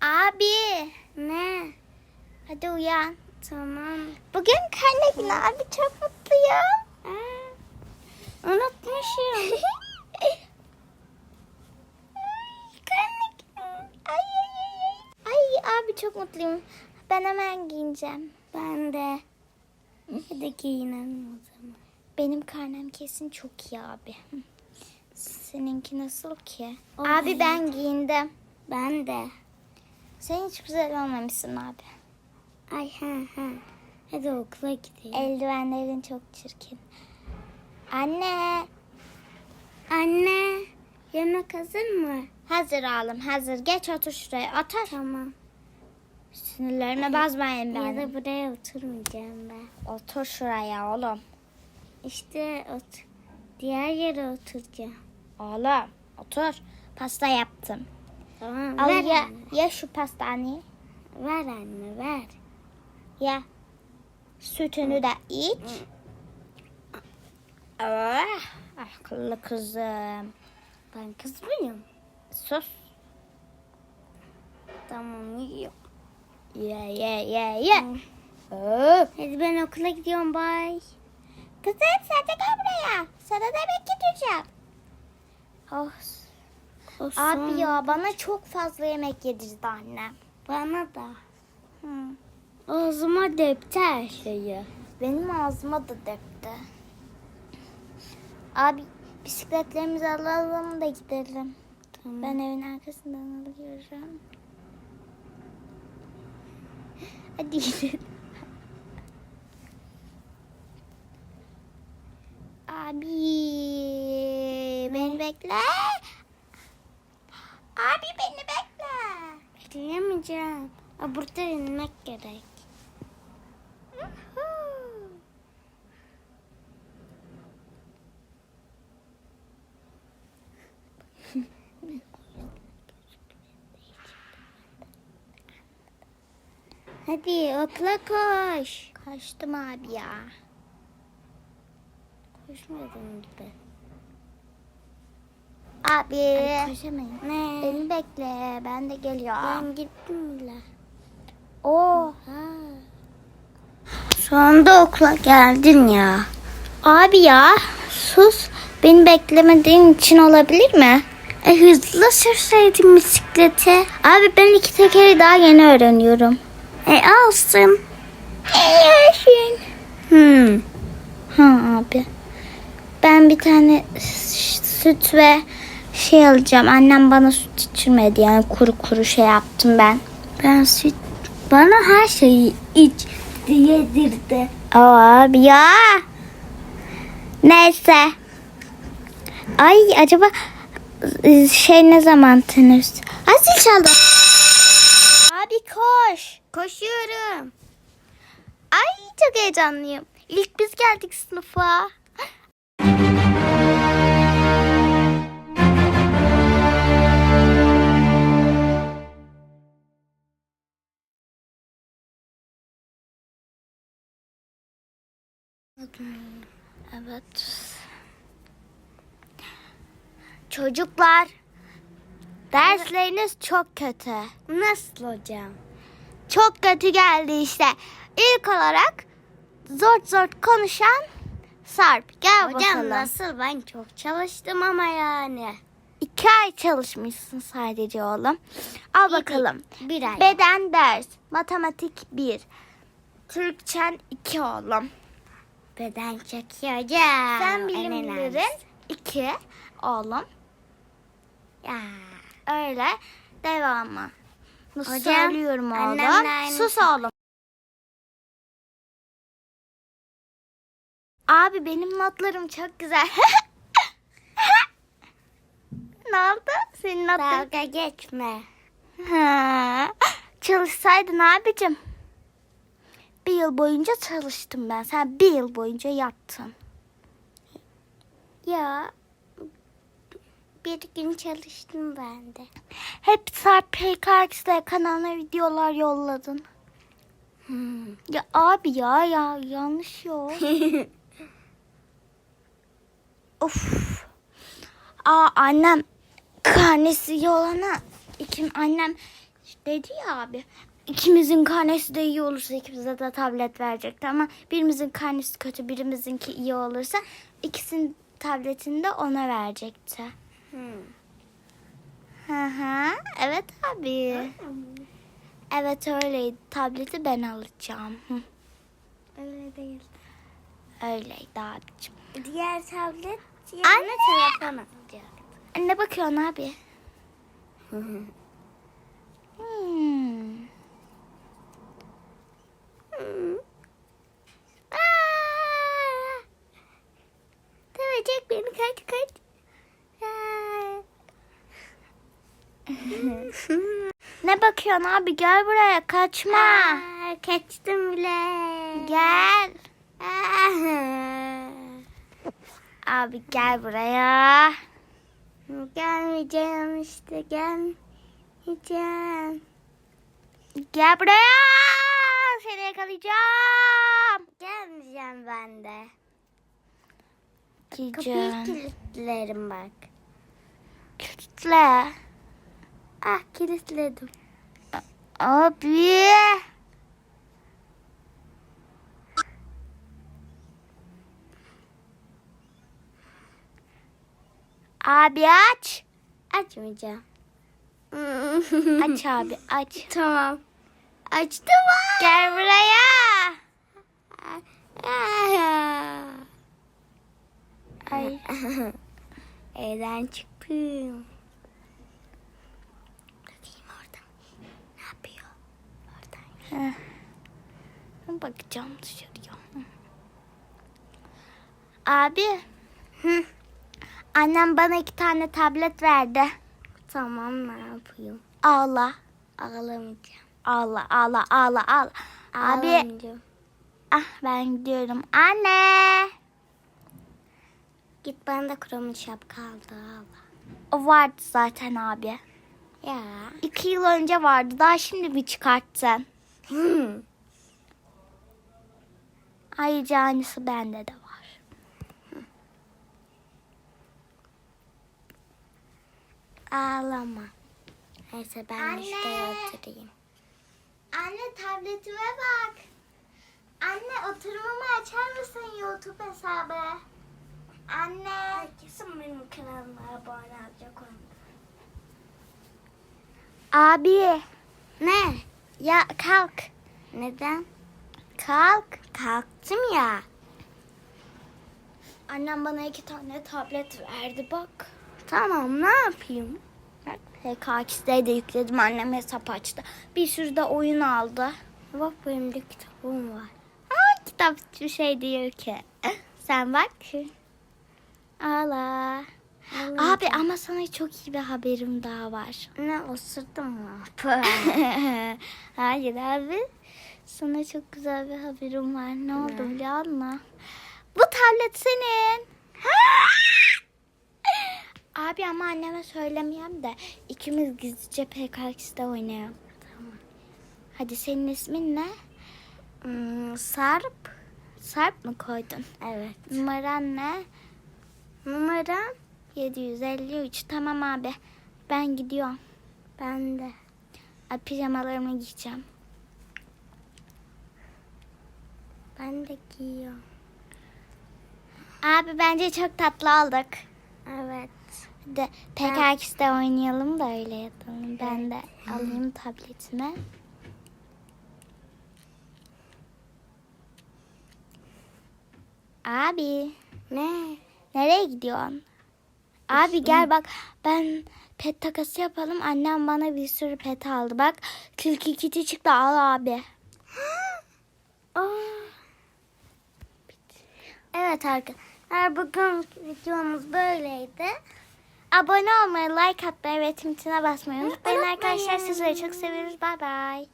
Abi. Ne? Hadi uyan. Tamam. Bugün karne günü abi çok mutluyum. Aa, unutmuşum. karne günü. Ay ay ay ay. Ay abi çok mutluyum. Ben hemen giyineceğim. ben de. Hadi giyinelim o zaman. Benim karnem kesin çok iyi abi. Seninki nasıl ki? O abi ben giyindim. Ben de. Sen hiç güzel olmamışsın abi. Ay ha ha. Hadi okula gidelim. Eldivenlerin çok çirkin. Anne. Anne, yemek hazır mı? Hazır oğlum hazır. Geç otur şuraya. Otur. Tamam. Sinirlerime bazmayın Ya benim. da buraya oturmayacağım ben. Otur şuraya oğlum. İşte ot diğer yere oturacağım. Oğlum otur. Pasta yaptım. Tamam. Al ver ye, anne. ye şu pastanı. Ver anne ver. Ye. Sütünü de iç. Ah, akıllı kızım. Ben kız mıyım? Sus. Tamam yiyorum. Ye ye ye ye. Hadi ben okula gidiyorum bay. Kızım sen de gel buraya. Sana da yemek getireceğim. Oh. Abi ya bana çok fazla yemek yedirdi annem. Bana da. Hı. Ağzıma depti her şeyi. Benim ağzıma da döktü. Abi bisikletlerimizi alalım da gidelim. Tamam. Ben evin arkasından alıyorum. Hadi gidelim. Abi beni bekle. Abi beni bekle. Bekleyemeyeceğim. Aa, burada inmek gerek. Hadi okula koş. Kaçtım abi ya. Koşmadın gibi. Abi. Koşamayın. Ne? Beni bekle. Ben de geliyorum. Ben gittim bile. Oo. Ha. Sonunda okula geldin ya. Abi ya sus. Beni beklemediğin için olabilir mi? E hızlı sürseydin bisikleti. Abi ben iki tekeri daha yeni öğreniyorum. E alsın. Yaşın. Hmm. Ha abi. Ben bir tane süt ve şey alacağım. Annem bana süt içirmedi yani kuru kuru şey yaptım ben. Ben süt bana her şeyi iç yedirdi. O abi ya. Neyse. Ay acaba e, şey ne zaman tenir? Ay zil çaldı. Abi koş. Koşuyorum. Ay çok heyecanlıyım. İlk biz geldik sınıfa. Evet. Çocuklar, dersleriniz çok kötü. Nasıl hocam? Çok kötü geldi işte. İlk olarak zor zor konuşan Sarp. Gel Hocam bakalım. nasıl? Ben çok çalıştım ama yani. İki ay çalışmışsın sadece oğlum. Al bakalım. Bir ay. Beden ders. Matematik 1. Türkçen 2 oğlum. Beden hocam. Sen En bilimlerin. 2 oğlum. Ya. Öyle devamı. Nasıl Hocam, söylüyorum oğlum. Sus şey. oğlum. Abi benim notlarım çok güzel. ne oldu? Senin notların Dalga geçme. Ha, çalışsaydın abicim. Bir yıl boyunca çalıştım ben. Sen bir yıl boyunca yattın. Ya bir gün çalıştım ben de. Hep Sarp PKX'de kanalına videolar yolladın. Hmm. Ya abi ya ya yanlış yol. of. Aa annem karnesi yolana İkim annem dedi ya abi. İkimizin karnesi de iyi olursa ikimize de tablet verecekti ama birimizin karnesi kötü birimizinki iyi olursa ikisinin tabletini de ona verecekti. Hı hı. Evet abi. Evet öyleydi. Tableti ben alacağım. Öyle değil. Öyleydi abicim. Diğer tablet Anne! yerine telefon alacak. Ne bakıyorsun abi? Hmm. Aa! Dövecek beni kaç kaç. Aa! Ne bakıyorsun abi? Gel buraya kaçma. Aa, kaçtım bile. Gel. Abi gel buraya. Gelmeyeceğim işte gelmeyeceğim. Gel buraya. Seni yakalayacağım. Gelmeyeceğim ben de. Kapıyı Gideceğim. kilitlerim bak. Kilitle. Ah kilitledim. Abi. Abi aç. Açmayacağım. Aç abi aç. tamam. Açtım. ah! Gel buraya. Ay. Evden çıktım. Heh. Bakacağım dışarıya. Abi. Hı. Annem bana iki tane tablet verdi. Tamam ne yapayım? Ağla. Ağlamayacağım. Ağla ağla ağla ağla. Abi. Ah ben gidiyorum. Anne. Git bana da kuramın şapka aldı ağla. O vardı zaten abi. Ya. İki yıl önce vardı. Daha şimdi mi çıkarttın? Hı. Ayrıca aynısı bende de var. Ağlama. Neyse ben Anne. işte oturayım. Anne tabletime bak. Anne oturumumu açar mısın YouTube hesabı? Anne. Kesin benim kanalıma abone olacak onu. Abi. Ne? Ya kalk. Neden? Kalk. Kalktım ya. Annem bana iki tane tablet verdi bak. Tamam ne yapayım? PKX'de de yükledim annem hesap açtı. Bir sürü de oyun aldı. Bak benim de kitabım var. Aa, kitap hiçbir şey diyor ki. Sen bak. Ağla. Abi ama sana çok iyi bir haberim daha var. Ne osurdum mu? Hayır abi. Sana çok güzel bir haberim var. Ne oldu biliyor musun? Bu tablet senin. abi ama anneme söylemeyeyim de ikimiz gizlice PKX'de oynayalım. Tamam. Hadi senin ismin ne? Hmm, Sarp. Sarp mı koydun? Evet. Numaran ne? Numaram 753. Tamam abi. Ben gidiyorum. bende. Ay, pijamalarımı giyeceğim. Ben de giyiyorum. Abi bence çok tatlı olduk. Evet. Hadi PKX'de oynayalım da öyle yatalım. Ben de alayım tabletimi. Abi Ne? nereye gidiyorsun? Abi gel bak ben pet takası yapalım. Annem bana bir sürü pet aldı. Bak tilki kiti çıktı al abi. Aa. Evet arkadaşlar bugün videomuz böyleydi. Abone olmayı, like atmayı ve tintine basmayı unutmayın arkadaşlar. Sizleri çok seviyoruz. Bay bay.